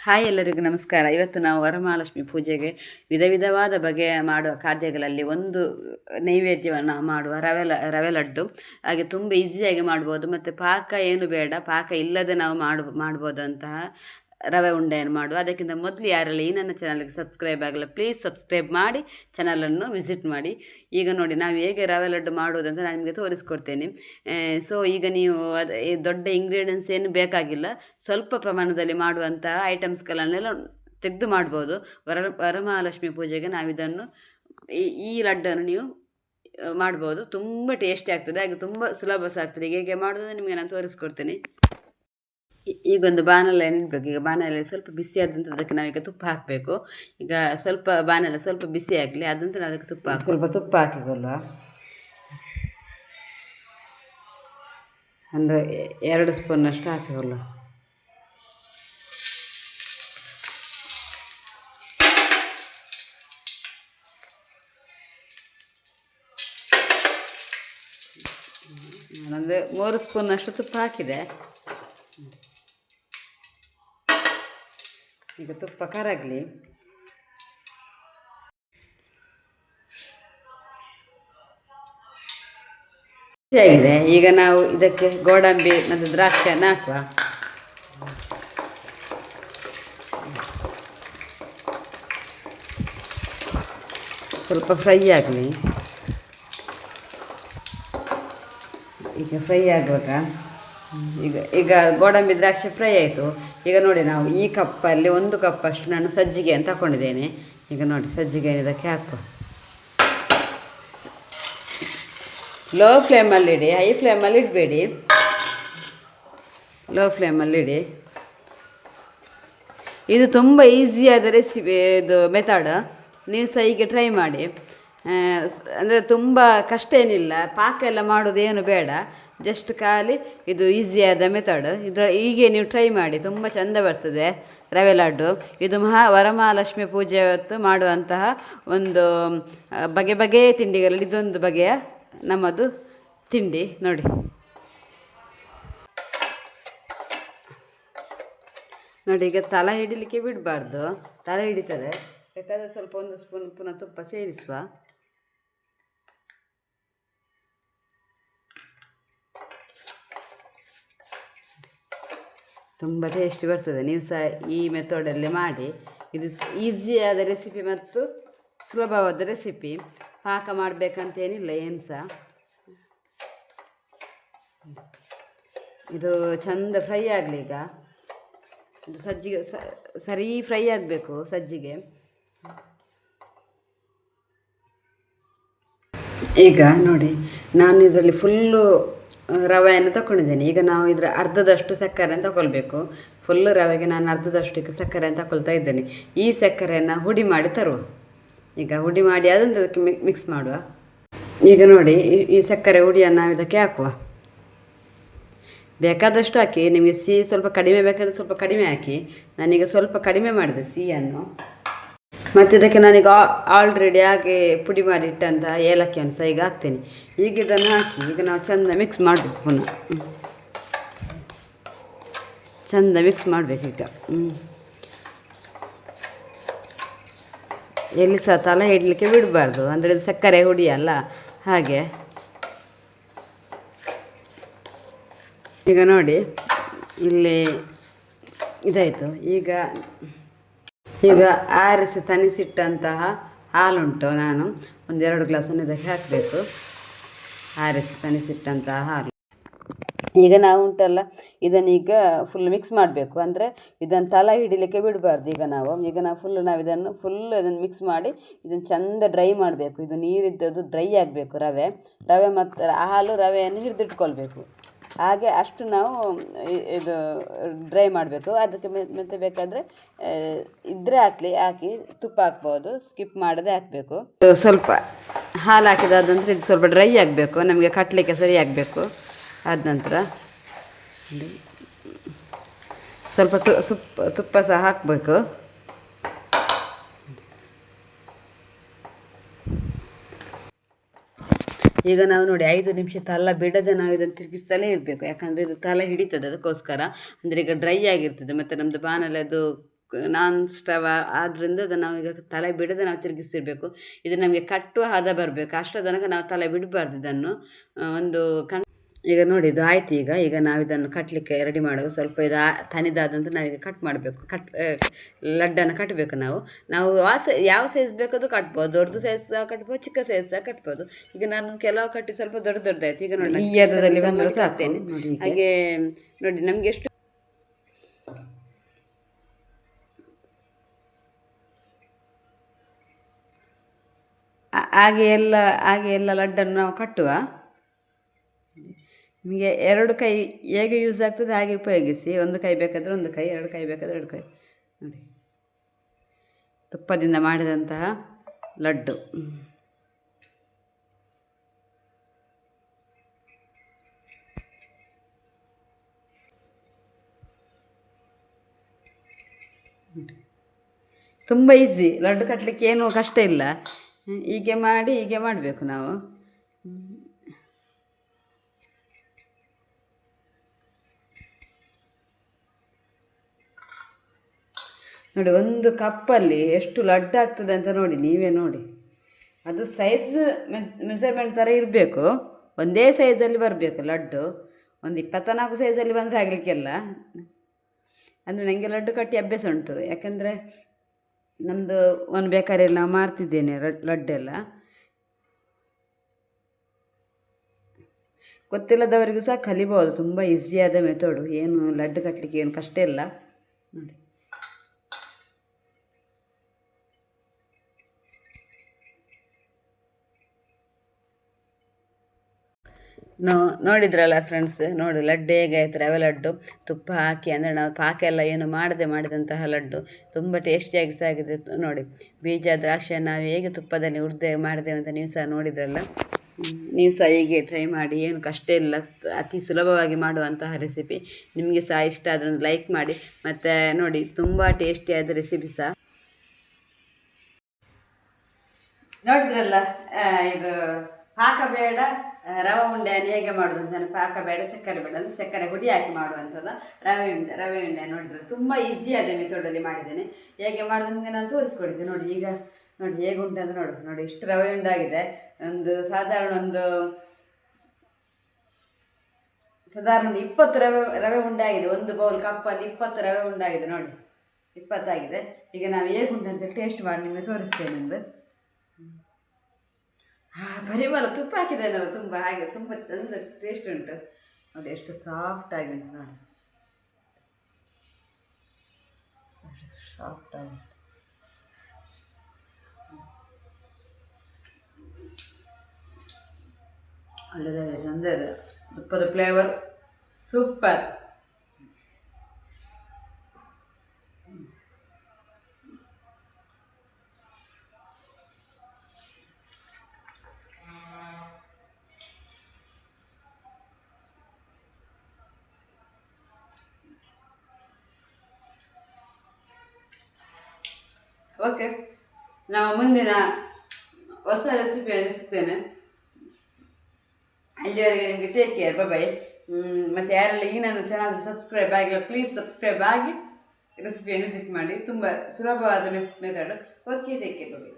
Hi ಎಲ್ಲರಿಗೂ ನಮಸ್ಕಾರ. ಇವತ್ತು ನಾವು ವರಮಹಾಲಕ್ಷ್ಮಿ ಪೂಜೆಗೆ ವಿಧ ವಿಧವಾದ ಬಗೆಯ ಮಾಡುವ ಖಾದ್ಯಗಳಲ್ಲಿ ಒಂದು ನೈವೇದ್ಯವನ್ನು ಮಾಡುವ ರವೆ ರವೆ ಲಡ್ಡು. ಹಾಗೆ ತುಂಬ ಈಸಿಯಾಗಿ ಮಾಡ್ಬೋದು. ಮತ್ತು ಪಾಕ ಏನು ಬೇಡ, ಪಾಕ ಇಲ್ಲದೆ ನಾವು ಮಾಡು ಮಾಡ್ಬೋದಂತಹ ರವೆ ಉಂಡೆಯನ್ನು ಮಾಡುವ. ಅದಕ್ಕಿಂತ ಮೊದಲು ಯಾರೆಲ್ಲ ಈ ನನ್ನ ಚಾನಲ್ಗೆ ಸಬ್ಸ್ಕ್ರೈಬ್ ಆಗಲ್ಲ ಪ್ಲೀಸ್ ಸಬ್ಸ್ಕ್ರೈಬ್ ಮಾಡಿ ಚಾನಲನ್ನು ವಿಸಿಟ್ ಮಾಡಿ. ಈಗ ನೋಡಿ, ನಾವು ಹೇಗೆ ರವೆ ಲಡ್ಡು ಮಾಡುವುದು ಅಂತ ನಾನು ನಿಮಗೆ ತೋರಿಸ್ಕೊಡ್ತೇನೆ. ಸೊ ಈಗ ನೀವು ಅದು ದೊಡ್ಡ ಇಂಗ್ರೀಡಿಯೆಂಟ್ಸ್ ಏನು ಬೇಕಾಗಿಲ್ಲ, ಸ್ವಲ್ಪ ಪ್ರಮಾಣದಲ್ಲಿ ಮಾಡುವಂತಹ ಐಟಮ್ಸ್ಗಳನ್ನೆಲ್ಲ ತೆಗೆದು ಮಾಡ್ಬೋದು. ವರ, ವರಮಹಾಲಕ್ಷ್ಮಿ ಪೂಜೆಗೆ ನಾವಿದನ್ನು ಈ ಈ ಲಡ್ಡನ್ನು ನೀವು ಮಾಡ್ಬೋದು. ತುಂಬ ಟೇಸ್ಟಿ ಆಗ್ತದೆ, ಹಾಗೆ ತುಂಬ ಸುಲಭ ಸಹ ಆಗ್ತದೆ ಹೇಗೆ ಮಾಡೋದು ನಿಮಗೆ ನಾನು ತೋರಿಸ್ಕೊಡ್ತೇನೆ. ಈಗೊಂದು ಬಾಣಲೆ ನೆನಬೇಕು ಈಗ ಬಾಣಲೆ ಸ್ವಲ್ಪ ಬಿಸಿ ಆದಂತ ಅದಕ್ಕೆ ನಾವೀಗ ತುಪ್ಪ ಹಾಕಬೇಕು. ಈಗ ಸ್ವಲ್ಪ ಬಾಣಲೆ ಸ್ವಲ್ಪ ಬಿಸಿ ಆಗಲಿ ಅದಂತೂ ನಾವು ಅದಕ್ಕೆ ತುಪ್ಪ ಹಾಕಿ ಸ್ವಲ್ಪ ತುಪ್ಪ ಹಾಕಿಕೊಳ್ಳುವ ಒಂದು ಎರಡು ಸ್ಪೂನಷ್ಟು ಹಾಕಿಕೊಳ್ಳುವ ಒಂದು ಮೂರು ಸ್ಪೂನಷ್ಟು ತುಪ್ಪ ಹಾಕಿದೆ. ಈಗ ತುಪ್ಪ ಕರಗಲಿ ಆಗಿದೆ. ಈಗ ನಾವು ಇದಕ್ಕೆ ಗೋಡಂಬಿ ಮತ್ತು ದ್ರಾಕ್ಷಿಯನ್ನು ಹಾಕುವ. ಸ್ವಲ್ಪ ಫ್ರೈ ಆಗಲಿ. ಈಗ ಫ್ರೈ ಆಗುವಾಗ ಈಗ ಈಗ ಗೋಡಂಬಿ ದ್ರಾಕ್ಷಿ ಫ್ರೈ ಆಯಿತು. ಈಗ ನೋಡಿ ನಾವು ಈ ಕಪ್ಪಲ್ಲಿ ಒಂದು ಕಪ್ಪಷ್ಟು ನಾನು ಸಜ್ಜಿಗೆಯನ್ನು ತಗೊಂಡಿದ್ದೇನೆ ಈಗ ನೋಡಿ ಸಜ್ಜಿಗೆ ಇದಕ್ಕೆ ಹಾಕು ಲೋ ಫ್ಲೇಮಲ್ಲಿ ಇಡಿ ಹೈ ಫ್ಲೇಮಲ್ಲಿ ಇಡಬೇಡಿ. ಲೋ ಫ್ಲೇಮಲ್ಲಿ ಇಡಿ. ಇದು ತುಂಬ ಈಸಿಯಾದ ರೆಸಿಪಿ ಇದು ಮೆಥಡ್ ನೀವು ಸಹ ಹೀಗೆ ಟ್ರೈ ಮಾಡಿ ಅಂದರೆ ತುಂಬ ಕಷ್ಟ ಏನಿಲ್ಲ, ಪಾಕ ಎಲ್ಲ ಮಾಡೋದೇನು ಬೇಡ. ಜಸ್ಟ್ ಖಾಲಿ, ಇದು ಈಸಿಯಾದ ಮೆಥಡ್ ಇದರ, ಹೀಗೆ ನೀವು ಟ್ರೈ ಮಾಡಿ, ತುಂಬ ಚೆಂದ ಬರ್ತದೆ ರವೆ ಲಡ್ಡು. ಇದು ಮಹಾ ವರಮಹಾಲಕ್ಷ್ಮಿ ಪೂಜೆ ಹೊತ್ತು ಮಾಡುವಂತಹ ಒಂದು ಬಗೆ ಬಗೆಯ ತಿಂಡಿಗಳಲ್ಲಿ ಇದೊಂದು ಬಗೆಯ ನಮ್ಮದು ತಿಂಡಿ. ನೋಡಿ. ನೋಡಿ, ಈಗ ತಲೆ ಹಿಡಿಲಿಕ್ಕೆ ಬಿಡಬಾರ್ದು. ತಲೆ ಹಿಡಿತದೆ. ಬೇಕಾದರೆ ಸ್ವಲ್ಪ ಒಂದು ಸ್ಪೂನ್ ಪುನಃ ತುಪ್ಪ ಸೇರಿಸುವ. ತುಂಬ ಟೇಸ್ಟಿ ಬರ್ತದೆ. ನೀವು ಸಹ ಈ ಮೆಥಡಲ್ಲಿ ಮಾಡಿ. ಇದು ಈಸಿಯಾದ ರೆಸಿಪಿ ಮತ್ತು ಸುಲಭವಾದ ರೆಸಿಪಿ ಪಾಕ ಮಾಡಬೇಕಂತೇನಿಲ್ಲ, ಏನು ಸಹ. ಇದು ಚಂದ ಫ್ರೈ ಆಗಲಿ ಈಗ. ಇದು ಸಜ್ಜಿಗೆ ಸರಿ ಫ್ರೈ ಆಗಬೇಕು ಸಜ್ಜಿಗೆ. ಈಗ ನೋಡಿ, ನಾನು ಇದರಲ್ಲಿ ಫುಲ್ಲು ರವೆಯನ್ನು ತಗೊಂಡಿದ್ದೇನೆ ಈಗ ನಾವು ಇದರ ಅರ್ಧದಷ್ಟು ಸಕ್ಕರೆಯನ್ನು ತಗೊಳ್ಬೇಕು. ಫುಲ್ ರವೆಗೆ ನಾನು ಅರ್ಧದಷ್ಟು ಈಗ ಸಕ್ಕರೆಯನ್ನು ತಗೊಳ್ತಾ ಇದ್ದೇನೆ. ಈ ಸಕ್ಕರೆಯನ್ನು ಹುಡಿ ಮಾಡಿ ತರುವ. ಈಗ ಹುಡಿ ಮಾಡಿ ಅದನ್ನು ಅದಕ್ಕೆ ಮಿಕ್ಸ್ ಮಾಡುವ. ಈಗ ನೋಡಿ ಈ- ಸಕ್ಕರೆ ಹುಡಿಯನ್ನು ನಾವು ಇದಕ್ಕೆ ಹಾಕುವ. ಬೇಕಾದಷ್ಟು ಹಾಕಿ, ನಿಮಗೆ ಸಿಹಿ ಸ್ವಲ್ಪ ಕಡಿಮೆ ಬೇಕಾದ್ರೆ ಸ್ವಲ್ಪ ಕಡಿಮೆ ಹಾಕಿ, ನಾನೀಗ ಸ್ವಲ್ಪ ಕಡಿಮೆ ಮಾಡಿದೆ ಸಿಹಿಯನ್ನು. ಮತ್ತು ಇದಕ್ಕೆ ನಾನೀಗ ಆಲ್ರೆಡಿ ಹಾಗೆ ಪುಡಿ ಮಾಡಿಟ್ಟಂಥ ಏಲಕ್ಕಿಯನ್ನು ಸಹ ಈಗ ಹಾಕ್ತೇನೆ. ಈಗ ಇದನ್ನು ಹಾಕಿ, ಈಗ ನಾವು ಚೆಂದ ಮಿಕ್ಸ್ ಮಾಡಬೇಕು ಪುನಃ. ಚೆಂದ ಮಿಕ್ಸ್ ಮಾಡಬೇಕು ಈಗ. ಎಲ್ಲಿ ಸಹ ತಲೆ ಇಡಲಿಕ್ಕೆ ಬಿಡಬಾರ್ದು, ಅಂದರೆ ಸಕ್ಕರೆ ಹುಡಿ ಅಲ್ಲ, ಹಾಗೆ. ಈಗ ನೋಡಿ, ಇಲ್ಲಿ ಇದಾಯಿತು. ಈಗ ಈಗ ಆರಿಸಿ ತನಿಸಿಟ್ಟಂತಹ ಹಾಲುಂಟು ನಾನು. ಒಂದೆರಡು ಗ್ಲಾಸನ್ನು ಇದಕ್ಕೆ ಹಾಕಬೇಕು. ಆರಿಸಿ ತನಿಸಿಟ್ಟಂತಹ ಹಾಲು. ಈಗ ನಾವು ಉಂಟಲ್ಲ ಇದನ್ನೀಗ ಫುಲ್ ಮಿಕ್ಸ್ ಮಾಡಬೇಕು. ಅಂದರೆ ಇದನ್ನು ತಲೆ ಹಿಡಿಲಿಕ್ಕೆ ಬಿಡಬಾರ್ದು ಈಗ ನಾವು. ಈಗ ನಾವು ಫುಲ್ ನಾವು ಇದನ್ನು ಫುಲ್ ಇದನ್ನು ಮಿಕ್ಸ್ ಮಾಡಿ ಇದನ್ನು ಚೆಂದ ಡ್ರೈ ಮಾಡಬೇಕು. ಇದು ನೀರಿದ್ದದು ಡ್ರೈ ಆಗಬೇಕು ರವೆ. ರವೆ ಮತ್ತು ಹಾಲು ರವೆಯನ್ನು ಹಿಡಿದಿಟ್ಕೊಳ್ಬೇಕು. ಹಾಗೆ ಅಷ್ಟು ನಾವು ಇದು ಡ್ರೈ ಮಾಡಬೇಕು. ಅದಕ್ಕೆ ಮತ್ತೆ ಬೇಕಾದರೆ ಇದ್ರೆ ಹಾಕಲಿ, ಹಾಕಿ ತುಪ್ಪ ಹಾಕ್ಬೋದು. ಸ್ಕಿಪ್ ಮಾಡದೆ ಹಾಕಬೇಕು. ಸ್ವಲ್ಪ ಹಾಲು ಹಾಕಿದಾದ ನಂತರ ಇದು ಸ್ವಲ್ಪ ಡ್ರೈ ಆಗಬೇಕು. ನಮಗೆ ಕಟ್ಟಲಿಕ್ಕೆ ಸರಿ ಆಗಬೇಕು. ಆದ ನಂತರ ಸ್ವಲ್ಪ ತು ಸುಪ್ಪ ತುಪ್ಪ ಸಹ ಹಾಕಬೇಕು. ಈಗ ನಾವು ನೋಡಿ ಐದು ನಿಮಿಷ ತಲ ಬಿಡದೆ ನಾವು ಇದನ್ನು ತಿರುಗಿಸ್ತಲೇ ಇರಬೇಕು. ಯಾಕಂದರೆ ಇದು ತಲೆ ಹಿಡಿತದೆ ಅದಕ್ಕೋಸ್ಕರ. ಅಂದರೆ ಈಗ ಡ್ರೈ ಆಗಿರ್ತದೆ. ಮತ್ತು ನಮ್ಮದು ಬಾನಲ್ಲಿ ಅದು ನಾನ್ ಸ್ಟವ್ ಆದ್ದರಿಂದ ಅದನ್ನು ಈಗ ತಲೆ ಬಿಡದೆ ನಾವು ತಿರುಗಿಸ್ತಿರ್ಬೇಕು. ಇದು ನಮಗೆ ಕಟ್ಟುವ ಹದ ಬರಬೇಕು. ಅಷ್ಟರ ತನಕ ನಾವು ತಲೆ ಬಿಡಬಾರ್ದು ಇದನ್ನು. ಒಂದು ಕಣ್ ಈಗ ನೋಡಿ ಇದು ಆಯ್ತು ಈಗ. ಈಗ ನಾವು ಇದನ್ನು ಕಟ್ಟಲಿಕ್ಕೆ ರೆಡಿ ಮಾಡೋದು ಸ್ವಲ್ಪ ಇದು ತನಿದಾದಂತ ನಾವೀಗ ಕಟ್ ಮಾಡಬೇಕು. ಕಟ್ ಲಡ್ಡನ್ನು ಕಟ್ಟಬೇಕು ನಾವು. ನಾವು ಆ ಸೈ ಯಾವ ಸೈಜ್ ಬೇಕಾದ್ರೂ ಕಟ್ಬೋದು. ದೊಡ್ಡದು ಸೈಜ್ ಸಹ ಕಟ್ಬೋದು ಚಿಕ್ಕ ಸೈಜ್ ಸಹ ಕಟ್ಬೋದು. ಈಗ ನಾನು ಕೆಲವು ಕಟ್ಟಿ ಸ್ವಲ್ಪ ದೊಡ್ಡ ದೊಡ್ಡದಾಯ್ತು. ಈಗ ನೋಡಿ ಈ ಎತ್ತರದಲ್ಲಿ ಬಂದ್ರೆ ಸಾಕು. ಹಾಕ್ತೇನೆ ಹಾಗೆ ನೋಡಿ ನಮ್ಗೆ ಎಷ್ಟು ಹಾಗೆ ಎಲ್ಲ ಹಾಗೆ ಎಲ್ಲ ಲಡ್ಡನ್ನು ನಾವು ಕಟ್ಟುವ. ನಿಮಗೆ ಎರಡು ಕೈ ಹೇಗೆ ಯೂಸ್ ಆಗ್ತದೆ ಹಾಗೆ ಉಪಯೋಗಿಸಿ. ಒಂದು ಕೈ ಬೇಕಾದರೆ ಒಂದು ಕೈ, ಎರಡು ಕೈ ಬೇಕಾದರೆ ಎರಡು ಕೈ. ನೋಡಿ. ತುಪ್ಪದಿಂದ ಮಾಡಿದಂತಹ ಲಡ್ಡು. ತುಂಬ ಈಸಿ ಲಡ್ಡು ಕಟ್ಟಲಿಕ್ಕೆ ಏನು ಕಷ್ಟ ಇಲ್ಲ. ಹೀಗೆ ಮಾಡಿ ಹೀಗೆ ಮಾಡಬೇಕು ನಾವು. ನೋಡಿ, ಒಂದು ಕಪ್ಪಲ್ಲಿ ಎಷ್ಟು ಲಡ್ಡು ಆಗ್ತದೆ ಅಂತ ನೋಡಿ, ನೀವೇ ನೋಡಿ. ಅದು ಸೈಜ್ ಮೆಸರ್ಮೆಂಟ್ ಥರ ಇರಬೇಕು. ಒಂದೇ ಸೈಜಲ್ಲಿ ಬರಬೇಕು ಲಡ್ಡು. ಒಂದು ಇಪ್ಪತ್ತನಾಲ್ಕು ಸೈಜಲ್ಲಿ ಬಂದರೆ ಆಗಲಿಕ್ಕೆಲ್ಲ. ಅಂದರೆ ನನಗೆ ಲಡ್ಡು ಕಟ್ಟಿ ಅಭ್ಯಾಸ ಉಂಟು. ಯಾಕಂದರೆ ನಮ್ಮದು ಒಂದು ಬೇಕಾರೆಲ್ಲ ನಾವು ಮಾಡ್ತಿದ್ದೇನೆ ಲಡ್ಡೆಲ್ಲ. ಗೊತ್ತಿಲ್ಲದವರಿಗೂ ಸಹ ಕಲಿಬೋದು. ತುಂಬ ಈಸಿಯಾದ ಮೆಥಡು ಏನು ಲಡ್ಡು ಕಟ್ಟಲಿಕ್ಕೆ ಏನು ಕಷ್ಟ ಇಲ್ಲ. ನೋ ನೋಡಿದ್ರಲ್ಲ ಫ್ರೆಂಡ್ಸ್ ನೋಡಿ ಲಡ್ಡು ಹೇಗಾಯ್ತು? ರವೆ ಲಡ್ಡು ತುಪ್ಪ ಹಾಕಿ ಅಂದರೆ ನಾವು ಪಾಕ ಎಲ್ಲ ಏನು ಮಾಡದೆ ಮಾಡಿದಂತಹ ಲಡ್ಡು ತುಂಬ ಟೇಸ್ಟಿಯಾಗಿ ಸಾಗಿದೆ. ನೋಡಿ ಬೀಜ ದ್ರಾಕ್ಷಿ ನಾವು ಹೇಗೆ ತುಪ್ಪದಲ್ಲಿ ಹುರಿದೆ ಮಾಡಿದೆವು ಅಂತ ನೀವು ಸಹ ನೋಡಿದ್ರಲ್ಲ? ನೀವು ಸಹ ಹೀಗೆ ಟ್ರೈ ಮಾಡಿ ಏನು ಕಷ್ಟ ಇಲ್ಲ ಅತಿ ಸುಲಭವಾಗಿ ಮಾಡುವಂತಹ ರೆಸಿಪಿ ನಿಮಗೆ ಸಹ ಇಷ್ಟ ಆದರೆ ಲೈಕ್ ಮಾಡಿ. ಮತ್ತು ನೋಡಿ ತುಂಬ ಟೇಸ್ಟಿಯಾದ ರೆಸಿಪಿ ಸಹ. ನೋಡಿದ್ರಲ್ಲ ಇದು ಪಾಕ ಬೇಡ ಆ, ರವೆ ಉಂಡೆಯನ್ನು ಹೇಗೆ ಮಾಡೋದು ಅಂತ ನಾನು ಪಾಕ ಬೇಡ ಸಕ್ಕರೆ ಬೇಡ ಅಂದರೆ ಸಕ್ಕರೆ ಹುಡಿ ಹಾಕಿ ಮಾಡುವಂಥದ್ದು. ರವೆ ಉಂಡೆ ರವೆ ಉಂಡೆ ನೋಡಿದ್ರೆ ತುಂಬ ಈಸಿ ಆದ ಮೆಥಡಲ್ಲಿ ಮಾಡಿದ್ದೇನೆ. ಹೇಗೆ ಮಾಡೋದು ನಿಮಗೆ ನಾನು ತೋರಿಸ್ಕೊಡಿದ್ದೆ. ನೋಡಿ ಈಗ, ನೋಡಿ ಹೇಗೆ ಅಂತ ನೋಡು. ನೋಡಿ ಇಷ್ಟು ರವೆ ಉಂಡಾಗಿದೆ. ಒಂದು ಸಾಧಾರಣ ಒಂದು ಸಾಧಾರಣ ಒಂದು ಇಪ್ಪತ್ತು ರವೆ ರವೆ ಉಂಡಾಗಿದೆ. ಒಂದು ಬೌಲ್ ಕಪ್ಪಲ್ಲಿ ಇಪ್ಪತ್ತು ರವೆ ಉಂಡಾಗಿದೆ ನೋಡಿ. ಇಪ್ಪತ್ತಾಗಿದೆ. ಈಗ ನಾವು ಹೇಗೆ ಅಂತೇಳಿ ಟೇಸ್ಟ್ ಮಾಡಿ ನಿಮಗೆ ತೋರಿಸ್ತೇನೆ ಹಾಂ ಪರಿಮಳ ತುಪ್ಪ ಹಾಕಿದ್ದೇನಲ್ಲ ತುಂಬ ಹಾಗೆ, ತುಂಬ ಚಂದ ಟೇಸ್ಟ್ ಉಂಟು. ನೋಡಿ ಎಷ್ಟು ಸಾಫ್ಟ್ ಆಗಿ ಉಂಟು ನೋಡಿ. ಸಾಫ್ಟ್ ಆಗಿ. ಒಳ್ಳೆದಾಗಿದೆ, ಚಂದ ಇದೆ. ತುಪ್ಪದ ಫ್ಲೇವರ್ ಸೂಪರ್ ಓಕೆ ನಾವು ಮುಂದಿನ ಹೊಸ ರೆಸಿಪಿಯನ್ನು ಸಿಗ್ತೇನೆ ಅಲ್ಲಿವರೆಗೆ ನಿಮಗೆ ಟೇಕ್ ಕೇರ್ ಬೈ ಮತ್ತು ಯಾರೆಲ್ಲ ಈ ಚಾನಲ್ ಸಬ್ಸ್ಕ್ರೈಬ್ ಆಗಿಲ್ಲ ಪ್ಲೀಸ್ ಸಬ್ಸ್ಕ್ರೈಬ್ ಆಗಿ ರೆಸಿಪಿಯನ್ನು ವಿಸಿಟ್ ಮಾಡಿ. ತುಂಬ ಸುಲಭವಾದ method okay take care bye